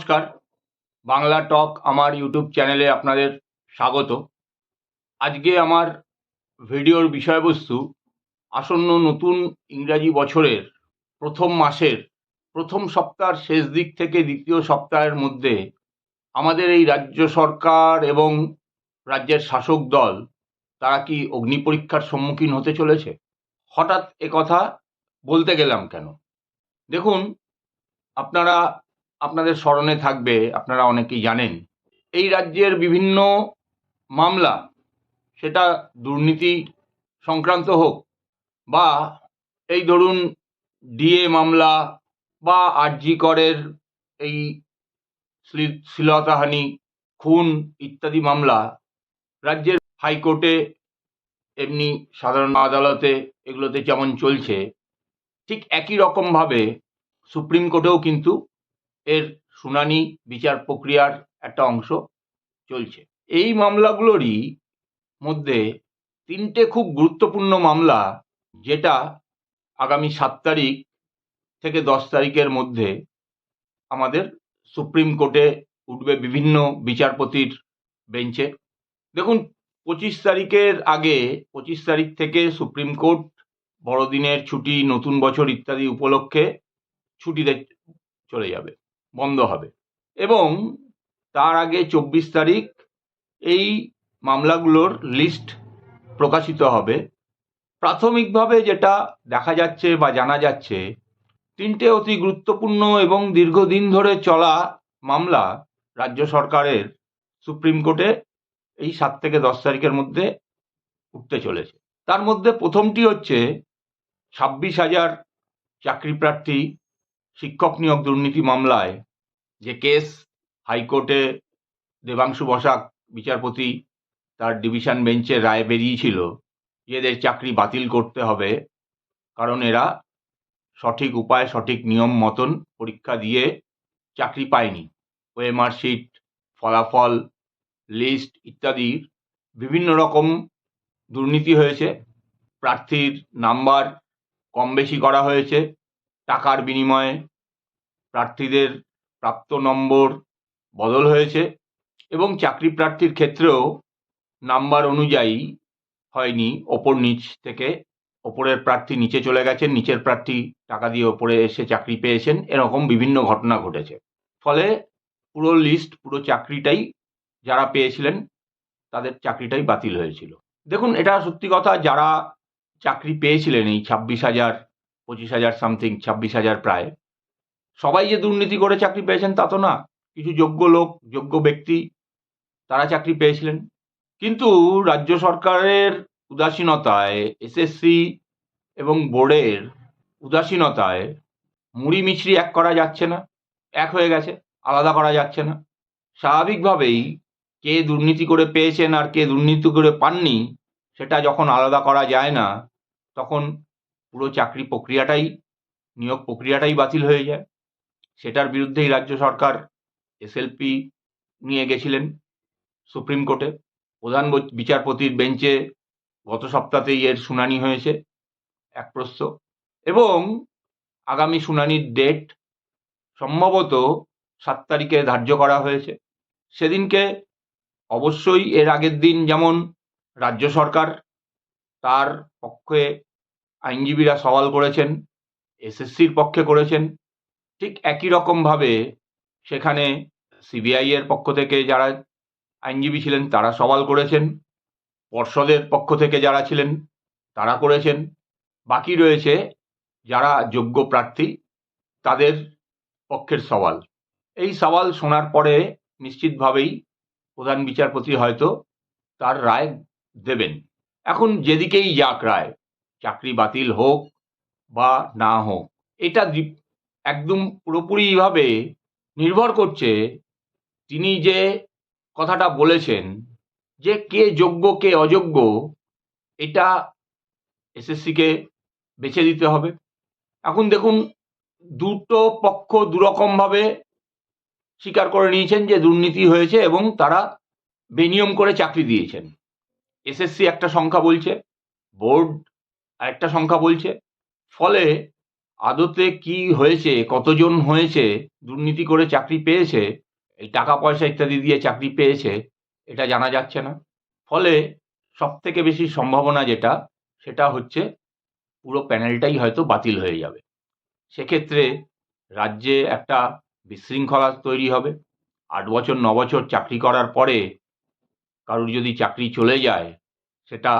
নমস্কার। বাংলা টক আমার ইউটিউব চ্যানেলে আপনাদের স্বাগত। আজকে আমার ভিডিওর বিষয়বস্তু আসন্ন নতুন ইংরাজি বছরের প্রথম মাসের প্রথম সপ্তাহের শেষ দিক থেকে দ্বিতীয় সপ্তাহের মধ্যে আমাদের এই রাজ্য সরকার এবং রাজ্যের শাসক দল, তারা কি অগ্নি পরীক্ষার সম্মুখীন হতে চলেছে? হঠাৎ কথা বলতে গেলাম কেন? দেখুন, আপনারা আপনাদের স্মরণে থাকবে, আপনারা অনেকেই জানেন। এই রাজ্যের বিভিন্ন মামলা, সেটা দুর্নীতি সংক্রান্ত হোক বা এই ধরুন ডিএ মামলা বা আরজি করের এই শ্লী- শ্লীলতাহানি, খুন ইত্যাদি মামলা, রাজ্যের হাইকোর্টে এমনি সাধারণ আদালতে এগুলোতে যেমন চলছে, ঠিক একই রকমভাবে সুপ্রিম কোর্টেও কিন্তু এর শুনানি বিচার প্রক্রিয়ার একটা অংশ চলছে। এই মামলাগুলোরই মধ্যে তিনটে খুব গুরুত্বপূর্ণ মামলা যেটা আগামী সাত তারিখ থেকে দশ তারিখের মধ্যে আমাদের সুপ্রিম কোর্টে উঠবে বিভিন্ন বিচারপতির বেঞ্চে। দেখুন, পঁচিশ তারিখের আগে, পঁচিশ তারিখ থেকে সুপ্রিম কোর্ট বড়দিনের ছুটি, নতুন বছর ইত্যাদি উপলক্ষে ছুটিতে চলে যাবে। বন্ধ হবে। এবং তার আগে চব্বিশ তারিখ এই মামলাগুলোর লিস্ট প্রকাশিত হবে। প্রাথমিকভাবে যেটা দেখা যাচ্ছে বা জানা যাচ্ছে, তিনটে অতি গুরুত্বপূর্ণ এবং দীর্ঘদিন ধরে চলা মামলা রাজ্য সরকারের সুপ্রিম কোর্টে এই সাত থেকে দশ তারিখের মধ্যে উঠতে চলেছে। তার মধ্যে প্রথমটি হচ্ছে ছাব্বিশ হাজার চাকরি প্রার্থী শিক্ষক নিয়োগ দুর্নীতি মামলায় যে কেস হাইকোর্টে দেবাংশু বসাক, বিচারপতি, তার ডিভিশন বেঞ্চে রায় বেরিয়েছিল এদের চাকরি বাতিল করতে হবে, কারণ এরা সঠিক উপায়, সঠিক নিয়ম মতন পরীক্ষা দিয়ে চাকরি পায়নি। ওএমআর শিট, ফলাফল, লিস্ট ইত্যাদির বিভিন্ন রকম দুর্নীতি হয়েছে। প্রার্থীর নাম্বার কম বেশি করা হয়েছে। টাকার বিনিময়ে প্রার্থীদের প্রাপ্ত নম্বর বদল হয়েছে এবং চাকরি প্রার্থীর ক্ষেত্রেও নাম্বার অনুযায়ী হয়নি, ওপর নিচ থেকে ওপরের প্রার্থী নিচে চলে গেছেন, নিচের প্রার্থী টাকা দিয়ে ওপরে এসে চাকরি পেয়েছেন, এরকম বিভিন্ন ঘটনা ঘটেছে। ফলে পুরো লিস্ট পুরো চাকরিটাই যারা পেয়েছিলেন, তাদের চাকরিটাই বাতিল হয়েছিল। দেখুন, এটা সত্যি কথা, যারা চাকরি পেয়েছিলেন এই ছাব্বিশ হাজার, পঁচিশ হাজার সামথিং ছাব্বিশ হাজার প্রায় সবাই যে দুর্নীতি করে চাকরি পেয়েছেন তা তো না। কিছু যোগ্য লোক, যোগ্য ব্যক্তি তারা চাকরি পেয়েছিলেন। কিন্তু রাজ্য সরকারের উদাসীনতায়, এসএসসি এবং বোর্ডের উদাসীনতায় মুড়ি মিছরি এক করা যাচ্ছে না, এক হয়ে গেছে, আলাদা করা যাচ্ছে না। স্বাভাবিকভাবেই কে দুর্নীতি করে পেয়েছেন আর কে দুর্নীতি করে পাননি, সেটা যখন আলাদা করা যায় না, তখন পুরো চাকরি প্রক্রিয়াটাই, নিয়োগ প্রক্রিয়াটাই বাতিল হয়ে যায়। সেটার বিরুদ্ধেই রাজ্য সরকার এসএলপি নিয়ে গেছিলেন সুপ্রিম কোর্টে প্রধান বিচারপতির বেঞ্চে গত সপ্তাহতেই এর শুনানি হয়েছে, এক প্রস্ত এবং আগামী শুনানির ডেট সম্ভবত সাত তারিখে ধার্য করা হয়েছে। সেদিনকে অবশ্যই এর আগের দিন যেমন রাজ্য সরকার তার পক্ষে আইনজীবীরা সওয়াল করেছেন এসএসসির পক্ষে করেছেন ঠিক একই রকমভাবে সেখানে সিবিআই এর পক্ষ থেকে যারা আইনজীবী ছিলেন, তারা সওয়াল করেছেন। পর্ষদের পক্ষ থেকে যারা ছিলেন, তারা করেছেন। বাকি রয়েছে যারা যোগ্য প্রার্থী, তাদের পক্ষের সওয়াল। এই সওয়াল শোনার পরে নিশ্চিতভাবেই প্রধান বিচারপতি হয়তো তার রায় দেবেন। এখন যেদিকেই যাক রায়, চাকরি বাতিল হোক বা না হোক, এটা একদম পুরোপুরিভাবে নির্ভর করছে তিনি যে কথাটা বলেছেন, যে কে যোগ্য, কে অযোগ্য, এটা এসএসসিকে বেছে দিতে হবে। এখন দেখুন, দুটো পক্ষ দুরকমভাবে স্বীকার করে নিয়েছেন যে দুর্নীতি হয়েছে এবং তারা বেনিয়ম করে চাকরি দিয়েছেন। এসএসসি একটা সংখ্যা বলছে, বোর্ড আরেকটা সংখ্যা বলছে, ফলে আদতে কি হয়েছে, কতজন হয়েছে, দুর্নীতি করে চাকরি পেয়েছে, এই টাকা পয়সা ইত্যাদি দিয়ে চাকরি পেয়েছে, এটা জানা যাচ্ছে না। ফলে সব থেকে বেশি সম্ভাবনা যেটা, সেটা হচ্ছে পুরো প্যানেলটাই হয়তো বাতিল হয়ে যাবে। সেক্ষেত্রে রাজ্যে একটা বিশৃঙ্খলা তৈরি হবে। আট বছর, ন বছর চাকরি করার পরে কারুর যদি চাকরি চলে যায়, সেটা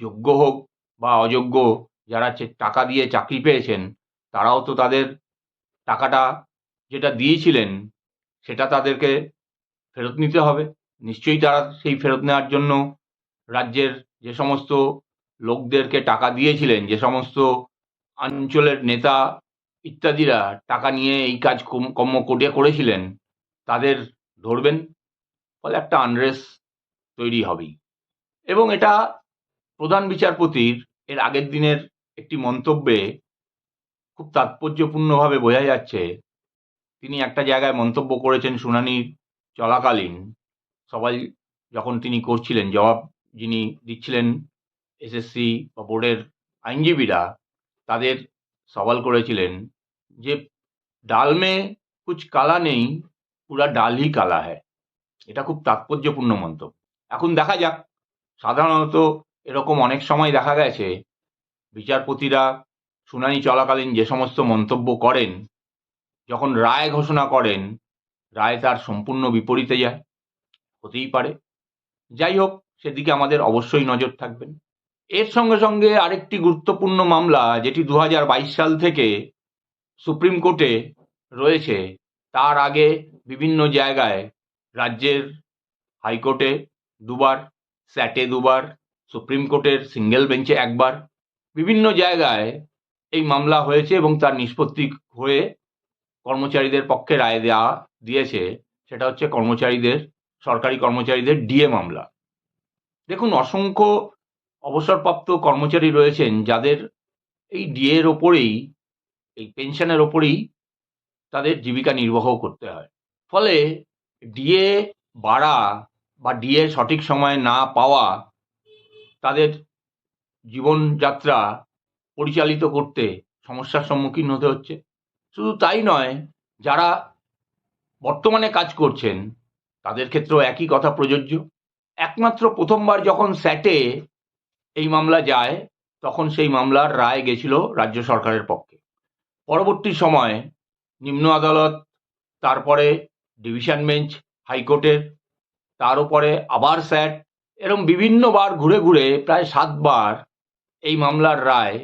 যোগ্য হোক বা অযোগ্য, যারা টাকা দিয়ে চাকরি পেয়েছেন তারাও তো তাদের টাকাটা যেটা দিয়েছিলেন, সেটা তাদেরকে ফেরত নিতে হবে। নিশ্চয়ই তারা সেই ফেরত নেওয়ার জন্য রাজ্যের যে সমস্ত লোকদেরকে টাকা দিয়েছিলেন, যে সমস্ত অঞ্চলের নেতা ইত্যাদিরা টাকা নিয়ে এই কাজ কম- কর্ম কোটে করেছিলেন, তাদের ধরবেন, ফলে একটা আনরেস তৈরি হবেই। এবং এটা প্রধান বিচারপতির এর আগের দিনের একটি মন্তব্যে খুব তাৎপর্যপূর্ণভাবে বোঝা যাচ্ছে, তিনি একটা জায়গায় মন্তব্য করেছেন শুনানি চলাকালীন। সবাই যখন তিনি করছিলেন, জবাব যিনি দিচ্ছিলেন এসএসসি বা বোর্ডের আইনজীবীরা, তাদের সওয়াল করেছিলেন যে, ডাল মে কুছ কালা নেই, পুরা ডালই কালা হ্যায়। এটা খুব তাৎপর্যপূর্ণ মন্তব্য। এখন দেখা যাক, সাধারণত এরকম অনেক সময় দেখা গেছে, বিচারপতিরা শুনানি চলাকালীন যে সমস্ত মন্তব্য করেন, যখন রায় ঘোষণা করেন, রায় তার সম্পূর্ণ বিপরীতে যায়, হতেই পারে। যাই হোক, সেদিকে আমাদের অবশ্যই নজর থাকবেন। এর সঙ্গে সঙ্গে আরেকটি গুরুত্বপূর্ণ মামলা, যেটি দু হাজার বাইশ সাল থেকে সুপ্রিম কোর্টে রয়েছে, তার আগে বিভিন্ন জায়গায় রাজ্যের হাইকোর্টে দুবার, স্যাটে দুবার, সুপ্রিম কোর্টের সিঙ্গেল বেঞ্চে একবার, বিভিন্ন জায়গায় এই মামলা হয়েছে এবং তার নিষ্পত্তি হয়ে কর্মচারীদের পক্ষে রায় দেওয়া দিয়েছে, সেটা হচ্ছে কর্মচারীদের, সরকারি কর্মচারীদের ডিএ মামলা। দেখুন, অসংখ্য অবসরপ্রাপ্ত কর্মচারী রয়েছেন যাদের এই ডিএর ওপরেই, এই পেনশনের ওপরেই তাদের জীবিকা নির্বাহ করতে হয়। ফলে ডিএ বাড়া বা ডিএ সঠিক সময়ে না পাওয়া তাদের জীবনযাত্রা পরিচালিত করতে সমস্যার সম্মুখীন হতে হচ্ছে। শুধু তাই নয়, যারা বর্তমানে কাজ করছেন, তাদের ক্ষেত্রেও একই কথা প্রযোজ্য। একমাত্র প্রথমবার যখন স্যাটে এই মামলা যায়, তখন সেই মামলার রায় গেছিল রাজ্য সরকারের পক্ষে। পরবর্তী সময়ে নিম্ন আদালত, তারপরে ডিভিশন বেঞ্চ, হাইকোর্টের, তার উপরে আবার স্যাট, এরম বিভিন্নবার ঘুরে ঘুরে প্রায় সাতবার এই মামলার রায়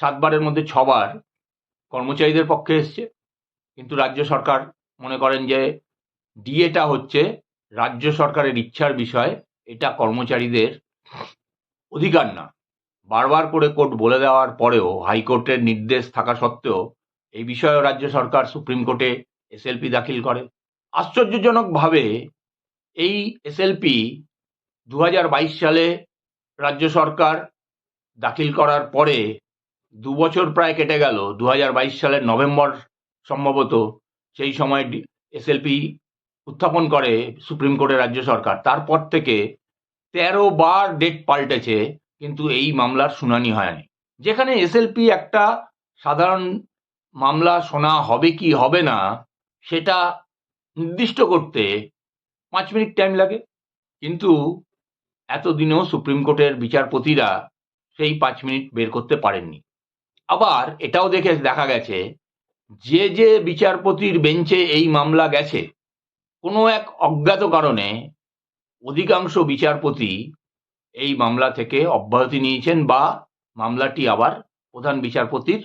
সাতবারের মধ্যে ছবার কর্মচারীদের পক্ষে এসছে। কিন্তু রাজ্য সরকার মনে করেন যে, ডিএটা হচ্ছে রাজ্য সরকারের ইচ্ছার বিষয়, এটা কর্মচারীদের অধিকার না। বারবার করে কোর্ট বলে দেওয়ার পরেও, হাইকোর্টের নির্দেশ থাকা সত্ত্বেও, এই বিষয়েও রাজ্য সরকার সুপ্রিম কোর্টে এসএলপি দাখিল করে। আশ্চর্যজনকভাবে, এই এসএলপি দু হাজার বাইশ সালে রাজ্য সরকার দাখিল করার পরে দু বছর প্রায় কেটে গেল। দু হাজার বাইশ সালের নভেম্বর সম্ভবত সেই সময় এসএলপি উত্থাপন করে সুপ্রিম কোর্টের রাজ্য সরকার। তারপর থেকে তেরো বার ডেট পাল্টেছে, কিন্তু এই মামলার শুনানি হয়নি। যেখানে এসএলপি একটা সাধারণ মামলা শোনা হবে কি হবে না, সেটা নির্দিষ্ট করতে পাঁচ মিনিট টাইম লাগে। কিন্তু এতদিনেও সুপ্রিম কোর্টের বিচারপতিরা সেই পাঁচ মিনিট বের করতে পারেননি। আবার এটাও দেখে দেখা গেছে, যে যে বিচারপতির বেঞ্চে এই মামলা গেছে, কোনো এক অজ্ঞাত কারণে অধিকাংশ বিচারপতি এই মামলা থেকে অব্যাহতি নিয়েছেন বা মামলাটি আবার প্রধান বিচারপতির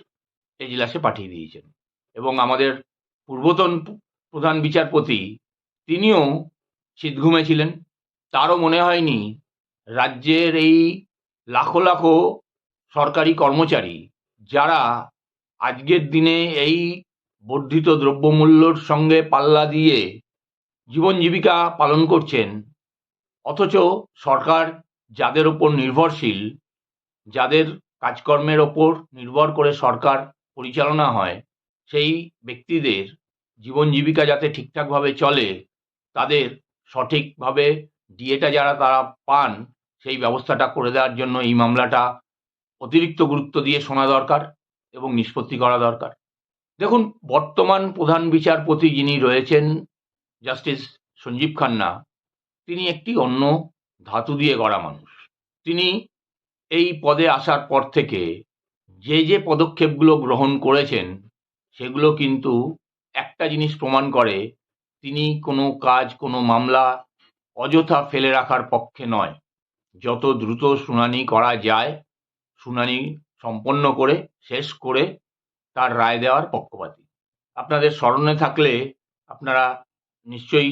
এজলাসে পাঠিয়ে দিয়েছেন। এবং আমাদের পূর্বতন প্রধান বিচারপতি তিনিও শীতঘুমে ছিলেন। তারও মনে হয়নি, রাজ্যের এই লাখো লাখো সরকারি কর্মচারী যারা আজকের দিনে এই বর্ধিত দ্রব্যমূল্যর সঙ্গে পাল্লা দিয়ে জীবন জীবিকা পালন করছেন, অথচ সরকার যাদের ওপর নির্ভরশীল, যাদের কাজকর্মের ওপর নির্ভর করে সরকার পরিচালনা হয়, সেই ব্যক্তিদের জীবন জীবিকা যাতে ঠিকঠাকভাবে চলে, তাদের সঠিকভাবে ডিএটা যারা তারা পান, সেই ব্যবস্থাটা করে দেওয়ার জন্য এই মামলাটা অতিরিক্ত গুরুত্ব দিয়ে শোনা দরকার এবং নিষ্পত্তি করা দরকার। দেখুন, বর্তমান প্রধান বিচারপতি যিনি রয়েছেন, জাস্টিস সঞ্জীব খান্না, তিনি একটি অন্য ধাতু দিয়ে গড়া মানুষ। তিনি এই পদে আসার পর থেকে যে যে পদক্ষেপগুলো গ্রহণ করেছেন, সেগুলো কিন্তু একটা জিনিস প্রমাণ করে, তিনি কোনো কাজ, কোনো মামলা অযথা ফেলে রাখার পক্ষে নয়। যত দ্রুত শুনানি করা যায় শুনানি সম্পন্ন করে, শেষ করে তার রায় দেওয়ার পক্ষপাতী। আপনাদের স্মরণে থাকলে আপনারা নিশ্চয়ই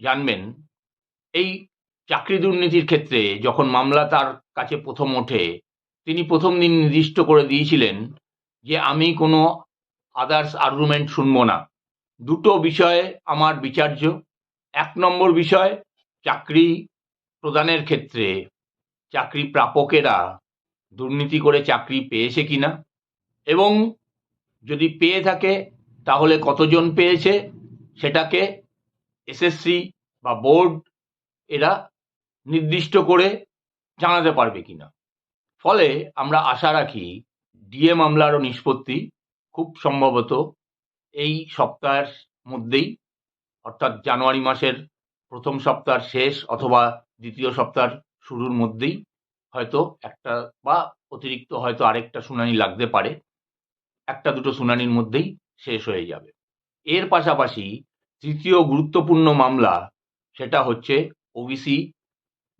জানবেন, এই চাকরি দুর্নীতির ক্ষেত্রে যখন মামলা তার কাছে প্রথম ওঠে, তিনি প্রথম দিন নির্দিষ্ট করে দিয়েছিলেন যে, আমি কোনো আদার্স আর্গুমেন্ট শুনব না। দুটো বিষয়ে আমার বিচার্য। এক নম্বর বিষয়, চাকরি প্রদানের ক্ষেত্রে চাকরি প্রাপকেরা দুর্নীতি করে চাকরি পেয়েছে কিনা? এবং যদি পেয়ে থাকে, তাহলে কতজন পেয়েছে? সেটাকে এসএসসি বা বোর্ড এরা নির্দিষ্ট করে জানাতে পারবে কিনা? ফলে আমরা আশা রাখি ডিএ মামলারও নিষ্পত্তি খুব সম্ভবত এই সপ্তাহের মধ্যেই, অর্থাৎ জানুয়ারি মাসের প্রথম সপ্তাহের শেষ অথবা দ্বিতীয় সপ্তাহের শুরুর মধ্যেই হয়তো একটা বা অতিরিক্ত হয়তো আরেকটা শুনানি লাগতে পারে। একটা দুটো শুনানির মধ্যেই শেষ হয়ে যাবে। এর পাশাপাশি তৃতীয় গুরুত্বপূর্ণ মামলা সেটা হচ্ছে ওবিসি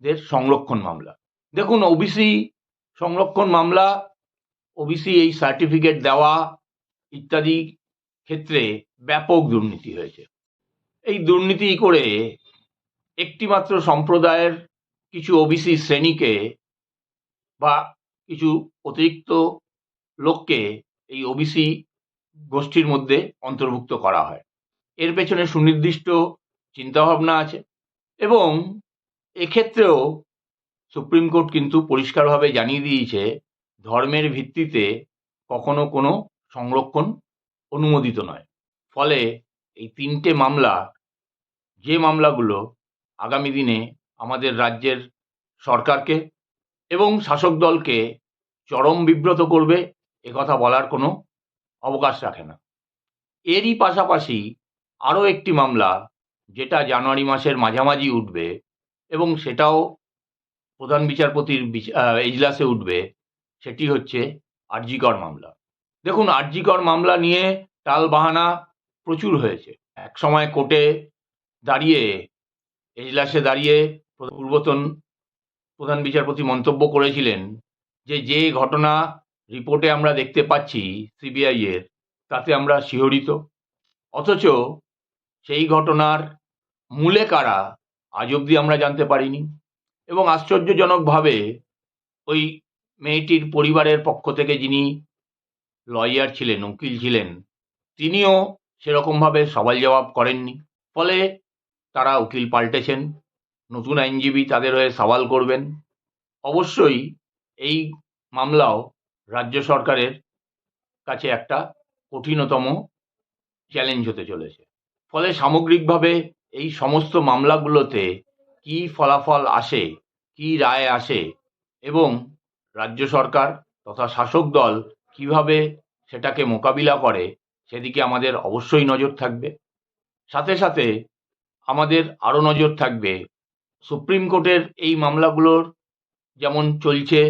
দের সংরক্ষণ মামলা। দেখুন, ওবিসি সংরক্ষণ মামলা, ওবিসি এই সার্টিফিকেট দেওয়া ইত্যাদি ক্ষেত্রে ব্যাপক দুর্নীতি হয়েছে। এই দুর্নীতি করে একটিমাত্র সম্প্রদায়ের কিছু ওবিসি শ্রেণীকে বা কিছু অতিরিক্ত লোককে এই ওবিসি গোষ্ঠীর মধ্যে অন্তর্ভুক্ত করা হয়। এর পেছনে সুনির্দিষ্ট চিন্তাভাবনা আছে এবং এক্ষেত্রেও সুপ্রিম কোর্ট কিন্তু পরিষ্কারভাবে জানিয়ে দিয়েছে, ধর্মের ভিত্তিতে কখনো কোনো সংরক্ষণ অনুমোদিত নয়। ফলে এই তিনটে মামলা, যে মামলাগুলো আগামী দিনে আমাদের রাজ্যের সরকারকে এবং শাসক দলকে চরম বিব্রত করবে একথা বলার কোনো অবকাশ রাখে না। এরই পাশাপাশি আরও একটি মামলা, যেটা জানুয়ারি মাসের মাঝামাঝি উঠবে এবং সেটাও প্রধান বিচারপতির বিচ- এজলাসে উঠবে, সেটি হচ্ছে আরজিকর মামলা। দেখুন, আরজিকর মামলা নিয়ে টাল বাহানা প্রচুর হয়েছে। এক সময় কোর্টে দাঁড়িয়ে, এজলাসে দাঁড়িয়ে পূর্বতন প্রধান বিচারপতি মন্তব্য করেছিলেন যে যে ঘটনা রিপোর্টে আমরা দেখতে পাচ্ছি সিবিআই এর, তাতে আমরা শিহরিত। অথচ সেই ঘটনার মূলে কারা আজ অবধি আমরা জানতে পারিনি এবং আশ্চর্যজনকভাবে ওই মেয়েটির পরিবারের পক্ষ থেকে যিনি লয়ার ছিলেন, উকিল ছিলেন, তিনিও সেরকমভাবে সওয়াল জবাব করেননি। ফলে তারা উকিল পাল্টেছেন। নতুন আইনজীবী তাদের হয়ে সওয়াল করবেন। অবশ্যই এই মামলাও রাজ্য সরকারের কাছে একটা কঠিনতম চ্যালেঞ্জ হতে চলেছে। ফলে সামগ্রিকভাবে এই সমস্ত মামলাগুলোতে কি ফলাফল আসে, কি রায় আসে এবং রাজ্য সরকার তথা শাসক দল কীভাবে সেটাকে মোকাবিলা করে সেদিকে আমাদের অবশ্যই নজর থাকবে। সাথে সাথে আমাদের আরও নজর থাকবে সুপ্রিম কোর্টের এই মামলাগুলোর যেমন চলছে,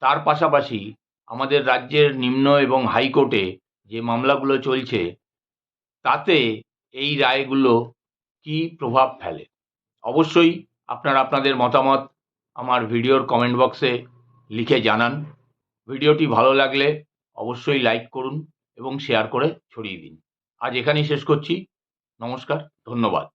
তার পাশাপাশি আমাদের রাজ্যের নিম্ন এবং হাইকোর্টে যে মামলাগুলো চলছে, তাতে এই রায়গুলো কি প্রভাব ফেলে? অবশ্যই আপনারা আপনাদের মতামত আমার ভিডিওর কমেন্ট বক্সে লিখে জানান। ভিডিওটি ভালো লাগলে অবশ্যই লাইক করুন এবং শেয়ার করে ছড়িয়ে দিন। আজ এখানেই শেষ করছি। নমস্কার, ধন্যবাদ।